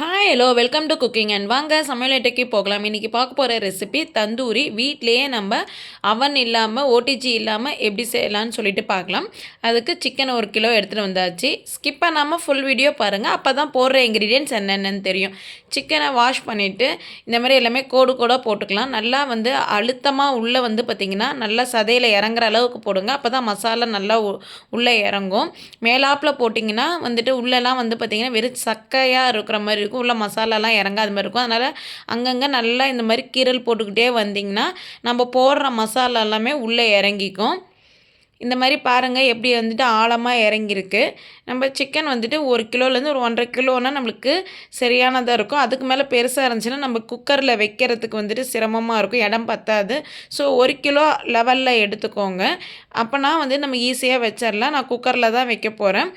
Hi hello welcome to cooking and வாங்க சமையலேட்டைக்கு போகலாம். இன்றைக்கி பார்க்க போகிற ரெசிபி தந்தூரி வீட்லேயே நம்ம அவன் இல்லாமல் ஓடிஜி இல்லாமல் எப்படி செய்யலாம்னு சொல்லிட்டு பார்க்கலாம். அதுக்கு சிக்கன் ஒரு கிலோ எடுத்துகிட்டு வந்தாச்சு. ஸ்கிப் பண்ணாமல் ஃபுல் வீடியோ பாருங்கள் அப்போ தான் போடுற இன்க்ரீடியன்ட்ஸ் என்னென்னு தெரியும். சிக்கனை வாஷ் பண்ணிவிட்டு இந்த மாதிரி எல்லாமே கோடு கோடாக போட்டுக்கலாம். நல்லா வந்து அழுத்தமாக உள்ளே வந்து பார்த்திங்கன்னா நல்லா சதையில் இறங்குற அளவுக்கு போடுங்க. அப்போ தான் மசாலா நல்லா உள்ளே இறங்கும். மேலாப்பில் போட்டிங்கன்னா வந்துட்டு உள்ளெல்லாம் வந்து பார்த்திங்கன்னா வெறும் சக்கையாக இருக்கிற மாதிரி இருக்கும். உள்ள மசாலாலாம் இறங்காத மாதிரி இருக்கும். அதனால் அங்கங்கே நல்லா இந்த மாதிரி கீரல் போட்டுக்கிட்டே வந்திங்கன்னா நம்ம போடுற மசாலா எல்லாமே உள்ளே இறங்கிக்கும். இந்த மாதிரி பாருங்கள் எப்படி வந்துட்டு ஆழமாக இறங்கியிருக்கு. நம்ம சிக்கன் வந்துட்டு ஒரு கிலோலேருந்து ஒரு ஒன்றரை கிலோனால் நம்மளுக்கு சரியானதாக இருக்கும். அதுக்கு மேலே பெருசாக இருந்துச்சுன்னா நம்ம குக்கரில் வைக்கிறதுக்கு வந்துட்டு சிரமமாக இருக்கும். இடம் பத்தாது. ஸோ ஒரு கிலோ லெவலில் எடுத்துக்கோங்க. அப்போனா வந்து நம்ம ஈஸியாக வச்சிடலாம் நான் குக்கரில் தான் வைக்க போகிறேன்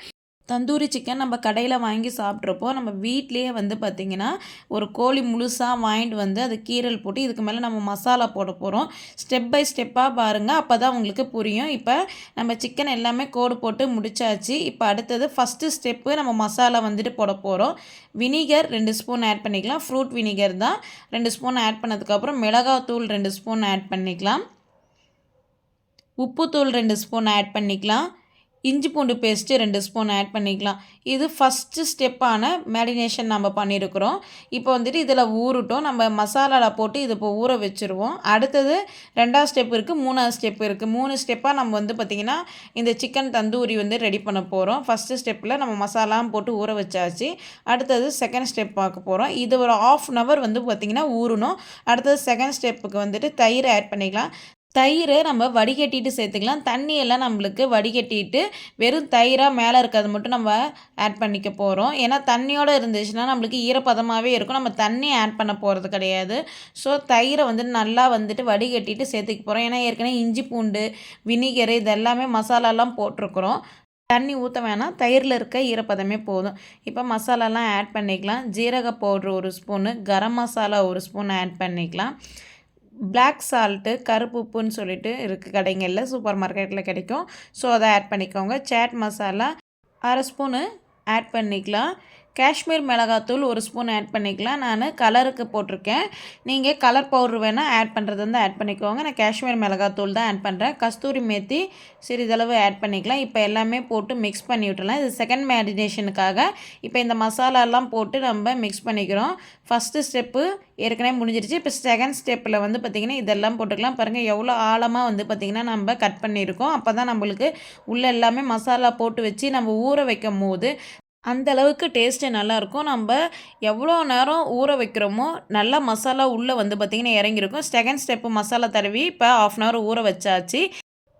தந்தூரி சிக்கன் நம்ம கடையில் வாங்கி சாப்பிட்றப்போ நம்ம வீட்லேயே வந்து பார்த்திங்கன்னா ஒரு கோழி முழுசாக வாங்கிட்டு வந்து அது கீரல் போட்டு இதுக்கு மேலே நம்ம மசாலா போட போகிறோம் ஸ்டெப் பை ஸ்டெப்பாக பாருங்கள் அப்போ தான் உங்களுக்கு புரியும். இப்போ நம்ம சிக்கன் எல்லாமே கோடு போட்டு முடிச்சாச்சு. இப்போ அடுத்தது ஃபஸ்ட்டு ஸ்டெப்பு நம்ம மசாலா வந்துட்டு போட போகிறோம் வினிகர் ரெண்டு ஸ்பூன் ஆட் பண்ணிக்கலாம். ஃப்ரூட் வினிகர் தான் ரெண்டு ஸ்பூன் ஆட் பண்ணதுக்கப்புறம் மிளகாத்தூள் ரெண்டு ஸ்பூன் ஆட் பண்ணிக்கலாம். உப்புத்தூள் ரெண்டு ஸ்பூன் ஆட் பண்ணிக்கலாம். இஞ்சி பூண்டு பேஸ்ட்டு ரெண்டு ஸ்பூன் ஆட் பண்ணிக்கலாம். இது ஃபஸ்ட்டு ஸ்டெப்பான மேரினேஷன் நம்ம பண்ணியிருக்கிறோம் இப்போ வந்துட்டு இதில் ஊறட்டும். நம்ம மசாலாவில் போட்டு இது இப்போ ஊற வச்சுருவோம். அடுத்தது ரெண்டாவது ஸ்டெப் இருக்குது மூணாவது ஸ்டெப் இருக்குது மூணு ஸ்டெப்பாக நம்ம வந்து பார்த்திங்கன்னா இந்த சிக்கன் தந்தூரி வந்து ரெடி பண்ண போகிறோம் ஃபஸ்ட்டு ஸ்டெப்பில் நம்ம மசாலாம் போட்டு ஊற வச்சாச்சு. அடுத்தது செகண்ட் ஸ்டெப் பார்க்க போகிறோம் இது ஒரு ஆஃப் அன் ஹவர் வந்து பார்த்திங்கன்னா ஊறணும். அடுத்தது செகண்ட் ஸ்டெப்புக்கு வந்துட்டு தயிர் ஆட் பண்ணிக்கலாம். தயிரை நம்ம வடிகட்டிட்டு சேர்த்துக்கலாம். தண்ணியெல்லாம் நம்மளுக்கு வடிகட்டிட்டு வெறும் தயிராக மேலே இருக்கிறது மட்டும் நம்ம ஆட் பண்ணிக்க போகிறோம் ஏன்னா தண்ணியோடு இருந்துச்சுன்னா நம்மளுக்கு ஈரப்பதமாகவே இருக்கும். நம்ம தண்ணி ஆட் பண்ண போகிறது கிடையாது. ஸோ தயிரை வந்து நல்லா வந்துட்டு வடிகட்டிட்டு சேர்த்துக்க போகிறோம் ஏன்னா ஏற்கனவே இஞ்சி பூண்டு வினிகர் இதெல்லாமே மசாலாலாம் போட்டிருக்கிறோம். தண்ணி ஊற்ற வேணாம். தயிரில் இருக்க ஈரப்பதமே போதும். இப்போ மசாலாலாம் ஆட் பண்ணிக்கலாம். ஜீரக பவுட்ரு ஒரு ஸ்பூனு கரம் மசாலா ஒரு ஸ்பூன் ஆட் பண்ணிக்கலாம். பிளாக் சால்ட்டு கருப்பு உப்புன்னு சொல்லிட்டு இருக்குது கடைங்களில் சூப்பர் மார்க்கெட்டில் கிடைக்கும். ஸோ அதை ஆட் பண்ணிக்கோங்க. சாட் மசாலா அரை ஸ்பூனு ஆட் பண்ணிக்கலாம். காஷ்மீர் மிளகாத்தூள் ஒரு ஸ்பூன் ஆட் பண்ணிக்கலாம். நான் கலருக்கு போட்டிருக்கேன். நீங்கள் கலர் பவுட்ரு வேணால் ஆட் பண்ணுறது வந்து ஆட் பண்ணிக்கோங்க. நான் காஷ்மீர் மிளகாத்தூள் தான் ஆட் பண்ணுறேன் கஸ்தூரி மேத்தி சிறிதளவு ஆட் பண்ணிக்கலாம். இப்போ எல்லாமே போட்டு மிக்ஸ் பண்ணி விட்டுலாம் இது செகண்ட் மேரினேஷனுக்காக இப்போ இந்த மசாலாலாம் போட்டு நம்ம மிக்ஸ் பண்ணிக்கிறோம். ஃபஸ்ட்டு ஸ்டெப்பு ஏற்கனவே முடிஞ்சிருச்சு. இப்போ செகண்ட் ஸ்டெப்பில் வந்து பார்த்திங்கன்னா இதெல்லாம் போட்டுக்கலாம். பாருங்கள் எவ்வளோ ஆழமாக வந்து பார்த்திங்கன்னா நம்ம கட் பண்ணியிருக்கோம். அப்போ தான் நம்மளுக்கு உள்ளே எல்லாமே மசாலா போட்டு வச்சு நம்ம ஊற வைக்கும் போது அந்தளவுக்கு டேஸ்ட்டு நல்லாயிருக்கும். நம்ம எவ்வளோ நேரம் ஊற வைக்கிறோமோ நல்லா மசாலா உள்ளே வந்து பார்த்திங்கன்னா இறங்கியிருக்கும். செகண்ட் ஸ்டெப்பு மசாலா தடவி இப்போ ஆஃப் அன் ஹவர் ஊற வச்சாச்சு.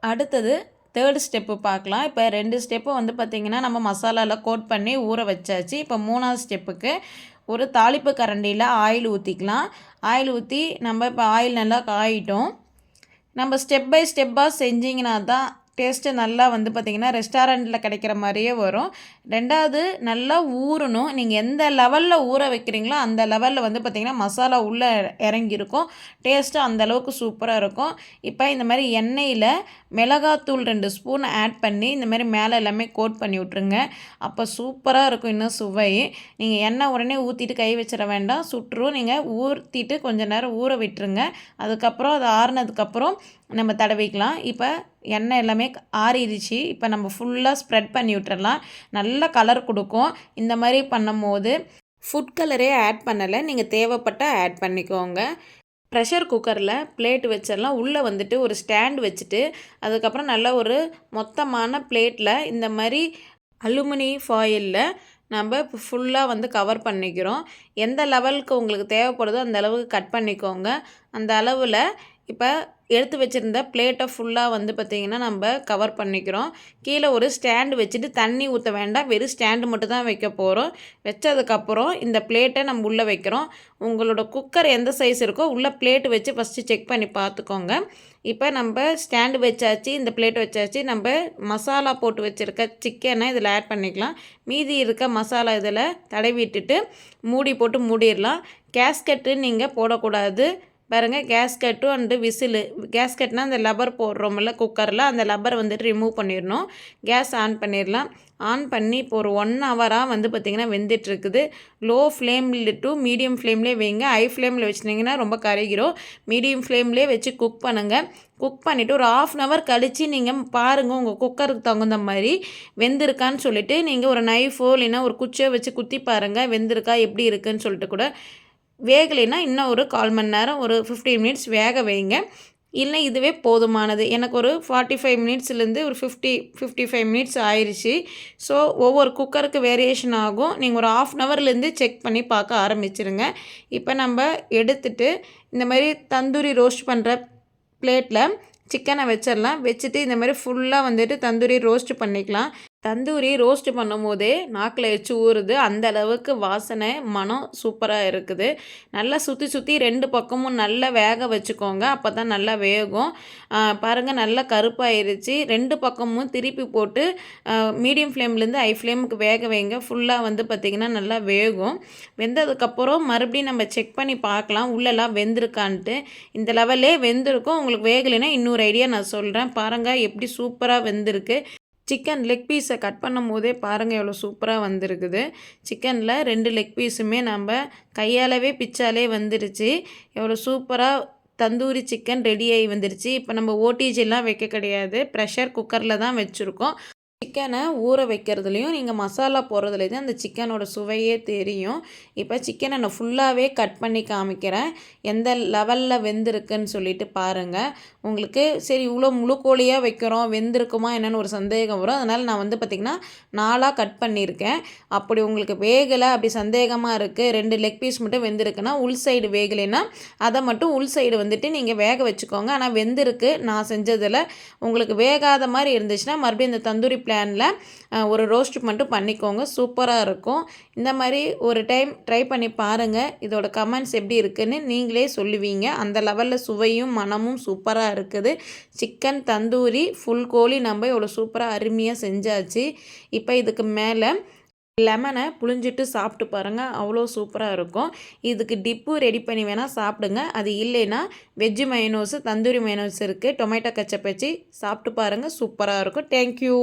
அடுத்தது தேர்ட் ஸ்டெப்பு பார்க்கலாம் இப்போ ரெண்டு ஸ்டெப்பு வந்து பார்த்திங்கன்னா நம்ம மசாலாவில் கோட் பண்ணி ஊற வச்சாச்சு. இப்போ மூணாவது ஸ்டெப்புக்கு ஒரு தாளிப்பு கரண்டியில் ஆயில் ஊற்றிக்கலாம் ஆயில் ஊற்றி நம்ம இப்போ ஆயில் நல்லா காயிட்டோம். நம்ம ஸ்டெப் பை ஸ்டெப்பாக செஞ்சிங்கன்னா தான் டேஸ்ட்டு நல்லா வந்து பார்த்திங்கன்னா ரெஸ்டாரண்ட்டில் கிடைக்கிற மாதிரியே வரும். ரெண்டாவது நல்லா ஊறணும். நீங்கள் எந்த லெவலில் ஊற வைக்கிறீங்களோ அந்த லெவலில் வந்து பார்த்திங்கன்னா மசாலா உள்ளே இறங்கியிருக்கும். டேஸ்ட்டு அந்தளவுக்கு சூப்பராக இருக்கும். இப்போ இந்த மாதிரி எண்ணெயில் மிளகாத்தூள் ரெண்டு ஸ்பூன் ஆட் பண்ணி இந்த மாதிரி மேலே எல்லாமே கோட் பண்ணி விட்ருங்க அப்போ சூப்பராக இருக்கும் இன்னும் சுவை. நீங்கள் எண்ணெய் உடனே ஊற்றிட்டு கை வச்சிட வேண்டாம். சுட்டுரும் நீங்கள் ஊற்றிட்டு கொஞ்சம் நேரம் ஊற விட்டுருங்க. அதுக்கப்புறம் அது ஆறுனதுக்கப்புறம் நம்ம தடவிக்கலாம். இப்போ எண்ணெய் எல்லாமே ஆறிடுச்சு. இப்போ நம்ம ஃபுல்லாக ஸ்ப்ரெட் பண்ணி விட்டுறலாம். நல்ல கலர் கொடுக்கும். இந்த மாதிரி பண்ணும்போது ஃபுட் கலரே ஆட் பண்ணலை. நீங்கள் தேவைப்பட்டால் ஆட் பண்ணிக்கோங்க. ப்ரெஷர் குக்கரில் பிளேட் வச்சிடலாம். உள்ளே வந்துட்டு ஒரு ஸ்டாண்ட் வச்சுட்டு அதுக்கப்புறம் நல்ல ஒரு மொத்தமான பிளேட்டில் இந்த மாதிரி அலுமினி ஃபாயிலில் நம்ம ஃபுல்லாக வந்து கவர் பண்ணிக்கிறோம். எந்த லெவலுக்கு உங்களுக்கு தேவைப்படுதோ அந்த அளவுக்கு கட் பண்ணிக்கோங்க. அந்த அளவில் இப்போ எடுத்து வச்சுருந்த பிளேட்டை ஃபுல்லாக வந்து பார்த்திங்கன்னா நம்ம கவர் பண்ணிக்கிறோம். கீழே ஒரு ஸ்டாண்டு வச்சுட்டு தண்ணி ஊற்ற வேண்டாம். வெறும் ஸ்டாண்டு மட்டும் தான் வைக்க போகிறோம் வச்சதுக்கப்புறம் இந்த பிளேட்டை நம்ம உள்ளே வைக்கிறோம். உங்களோட குக்கர் எந்த சைஸ் இருக்கோ உள்ளே பிளேட்டு வச்சு ஃபஸ்ட்டு செக் பண்ணி பார்த்துக்கோங்க இப்போ நம்ம ஸ்டாண்டு வச்சாச்சு இந்த பிளேட் வச்சாச்சு நம்ம மசாலா போட்டு வச்சுருக்க சிக்கனை இதில் ஆட் பண்ணிக்கலாம். மீதி இருக்க மசாலா இதில் தடவிட்டுட்டு மூடி போட்டு மூடிடலாம். கேஸ்கெட்டு நீங்கள் போடக்கூடாது. பாருங்கள் கேஸ்கட்டும் அண்டு விசிலு. கேஸ்கட்னால் அந்த லப்பர் போடுறோம்ல குக்கரில் அந்த லப்பர் வந்துட்டு ரிமூவ் பண்ணிடணும். கேஸ் ஆன் பண்ணிடலாம். ஆன் பண்ணி இப்போ ஒரு ஒன் ஹவராக வந்து பார்த்திங்கன்னா வெந்துட்டுருக்குது. லோ ஃப்ளேமில் டு மீடியம் ஃப்ளேம்லேயே வைங்க. ஹை ஃப்ளேமில் வச்சுட்டிங்கன்னா ரொம்ப கரைகிறோம் மீடியம் ஃப்ளேம்லேயே வச்சு குக் பண்ணுங்கள் குக் பண்ணிவிட்டு ஒரு ஆஃப் அன் ஹவர் கழித்து நீங்கள் பாருங்கள் உங்கள் குக்கருக்கு தகுந்த மாதிரி வெந்திருக்கான்னு சொல்லிவிட்டு நீங்கள் ஒரு நைஃபோ இல்லைன்னா ஒரு குச்சியோ வச்சு குத்தி பாருங்கள் வெந்திருக்கா எப்படி இருக்குன்னு சொல்லிட்டு கூட வேகலைன்னா இன்னும் ஒரு கால் மணி நேரம் ஒரு ஃபிஃப்டீன் மினிட்ஸ் வேக வைங்க. இல்லை இதுவே போதுமானது. எனக்கு ஒரு ஃபார்ட்டி ஃபைவ் மினிட்ஸ்லேருந்து ஒரு ஃபிஃப்டி ஃபிஃப்டி ஃபைவ் மினிட்ஸ் ஆயிடுச்சு ஸோ ஒவ்வொரு குக்கருக்கு வேரியேஷன் ஆகும். நீங்கள் ஒரு ஆஃப் அன் ஹவர்லேருந்து செக் பண்ணி பார்க்க ஆரம்பிச்சிருங்க. இப்போ நம்ம எடுத்துட்டு இந்த மாதிரி தந்தூரி ரோஸ்ட் பண்ணுற பிளேட்டில் சிக்கனை வச்சிடலாம். வச்சுட்டு இந்த மாதிரி ஃபுல்லாக வந்துட்டு தந்தூரி ரோஸ்ட் பண்ணிக்கலாம். தந்தூரி ரோஸ்ட் பண்ணும்போதே நாக்கில் வச்சு ஊறுது. அந்த அளவுக்கு வாசனை மனம் சூப்பராக இருக்குது. நல்லா சுற்றி சுற்றி ரெண்டு பக்கமும் நல்லா வேக வச்சுக்கோங்க. அப்போ தான் நல்லா வேகும். பாருங்கள் நல்லா கருப்பாயிருச்சு. ரெண்டு பக்கமும் திருப்பி போட்டு மீடியம் ஃப்ளேம்லேருந்து ஹை ஃப்ளேமுக்கு வேக வைங்க. ஃபுல்லாக வந்து பார்த்திங்கன்னா நல்லா வேகும். வெந்ததுக்கப்புறம் மறுபடியும் நம்ம செக் பண்ணி பார்க்கலாம். உள்ளெல்லாம் வெந்திருக்கான்ட்டு. இந்த லெவல்லே வெந்திருக்கும். உங்களுக்கு வேகலைன்னா இன்னொரு ஐடியா நான் சொல்கிறேன் பாருங்கள் எப்படி சூப்பராக வெந்திருக்கு. சிக்கன் லெக் பீஸை கட் பண்ணும் போதே பாருங்கள் எவ்வளோ சூப்பராக வந்திருக்குது. சிக்கனில் ரெண்டு லெக் பீஸுமே நம்ம கையாலவே பிச்சாலே வந்துருச்சு. எவ்வளோ சூப்பராக தந்தூரி சிக்கன் ரெடி ஆகி வந்துருச்சு. இப்போ நம்ம ஓடிஜிலாம் வைக்க கிடையாது. ப்ரெஷர் குக்கரில் தான் வச்சுருக்கோம். சிக்கனை ஊற வைக்கிறதுலையும் நீங்கள் மசாலா போடுறதுலேயும் அந்த சிக்கனோட சுவையே தெரியும். இப்போ சிக்கனை நான் ஃபுல்லாகவே கட் பண்ணி காமிக்கிறேன். எந்த லெவலில் வெந்திருக்குன்னு சொல்லிட்டு பாருங்கள் உங்களுக்கு சரி இவ்வளோ முழு கோழியாக வைக்கிறோம் வெந்திருக்குமா என்னென்னு ஒரு சந்தேகம் வரும். அதனால் நான் வந்து பார்த்திங்கன்னா நாளாக கட் பண்ணியிருக்கேன். அப்படி உங்களுக்கு வேகலை அப்படி சந்தேகமாக இருக்குது ரெண்டு லெக் பீஸ் மட்டும் வெந்திருக்குன்னா உள் சைடு வேகலைன்னா அதை மட்டும் உள் சைடு வந்துட்டு நீங்கள் வேக வச்சுக்கோங்க. ஆனால் வெந்திருக்கு நான் செஞ்சதில் உங்களுக்கு வேகாத மாதிரி இருந்துச்சுன்னா மறுபடியும் இந்த தந்தூரி பேனில் ஒரு ரோஸ்ட் மட்டும் பண்ணிக்கோங்க. சூப்பராக இருக்கும். இந்த மாதிரி ஒரு டைம் ட்ரை பண்ணி பாருங்கள் இதோட கமெண்ட்ஸ் எப்படி இருக்குதுன்னு நீங்களே சொல்லுவீங்க. அந்த லெவலில் சுவையும் மனமும் சூப்பராக இருக்குது. சிக்கன் தந்தூரி ஃபுல் கோழி நம்ம இவ்வளோ சூப்பராக அருமையாக செஞ்சாச்சு. இப்போ இதுக்கு மேலே லெமனை புழிஞ்சிட்டு சாப்பிட்டு பாருங்கள் அவ்வளோ சூப்பராக இருக்கும். இதுக்கு டிப்பு ரெடி பண்ணி வேணால் சாப்பிடுங்க. அது இல்லைன்னா வெஜ்ஜு மைனோஸு தந்தூரி மைனோஸ் இருக்குது டொமேட்டோ கச்சப் வச்சு சாப்பிட்டு பாருங்கள் சூப்பராக இருக்கும். தேங்க்யூ